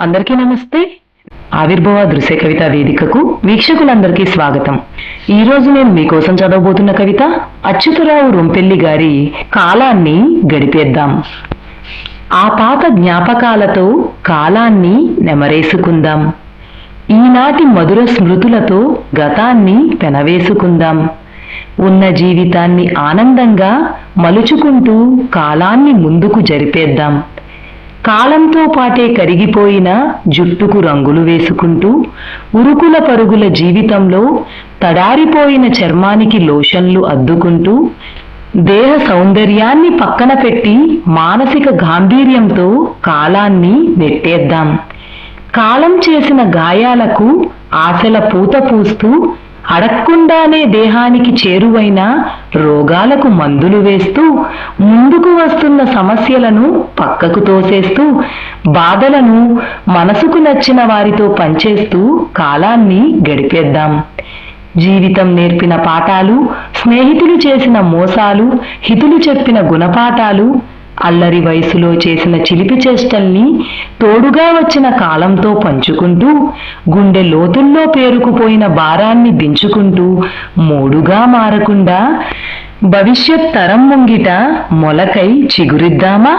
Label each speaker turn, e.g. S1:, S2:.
S1: అందరికీ నమస్తే. ఆవిర్భవ దృశ్య కవిత వేదికకు వీక్షకులందరికీ స్వాగతం. ఈ రోజు నేను మీకోసం చదవబోతున్న కవిత అచ్యుతరావు రొంపెల్లి గారి కాలాన్ని గడిపేద్దాం. ఆ పాత జ్ఞాపకాలతో కాలాన్ని నెమరేసుకుందాం. ఈనాటి మధుర స్మృతులతో గతాన్ని పెనవేసుకుందాం. ఉన్న జీవితాన్ని ఆనందంగా మలుచుకుంటూ కాలాన్ని ముందుకు జరిపేద్దాం. కాలంతో పాటే కరిగిపోయిన జుట్టుకు రంగులు వేసుకుంటూ ఉరుకుల పరుగుల జీవితంలో తడారిపోయిన చర్మానికి లోషన్లు అద్దుకుంటూ దేహ సౌందర్యాన్ని పక్కన పెట్టి మానసిక గాంభీర్యంతో కాలాన్ని నెట్టేద్దాం. కాలం చేసిన గాయాలకు ఆశల పూత పూస్తూ అడక్కుండానే దేహానికి చేరువైన రోగాలకు మందులు వేస్తూ ముందుకు వస్తున్న సమస్యలను పక్కకు తోసేస్తూ బాధలను మనసుకు నచ్చిన వారితో పంచేస్తూ కాలాన్ని గడిపేద్దాం. జీవితం నేర్పిన పాఠాలు స్నేహితులు చేసిన మోసాలు హితులు చెప్పిన గుణపాఠాలు అల్లరి వయసులో చేసిన చిలిపి చేష్టల్ని తోడుగా వచ్చిన కాలంతో పంచుకుంటూ గుండె లోతుల్లో పేరుకుపోయిన భారాన్ని దించుకుంటూ మూడుగా మారకుండా భవిష్యత్ తరం ముంగిట మొలకై చిగురిద్దామా?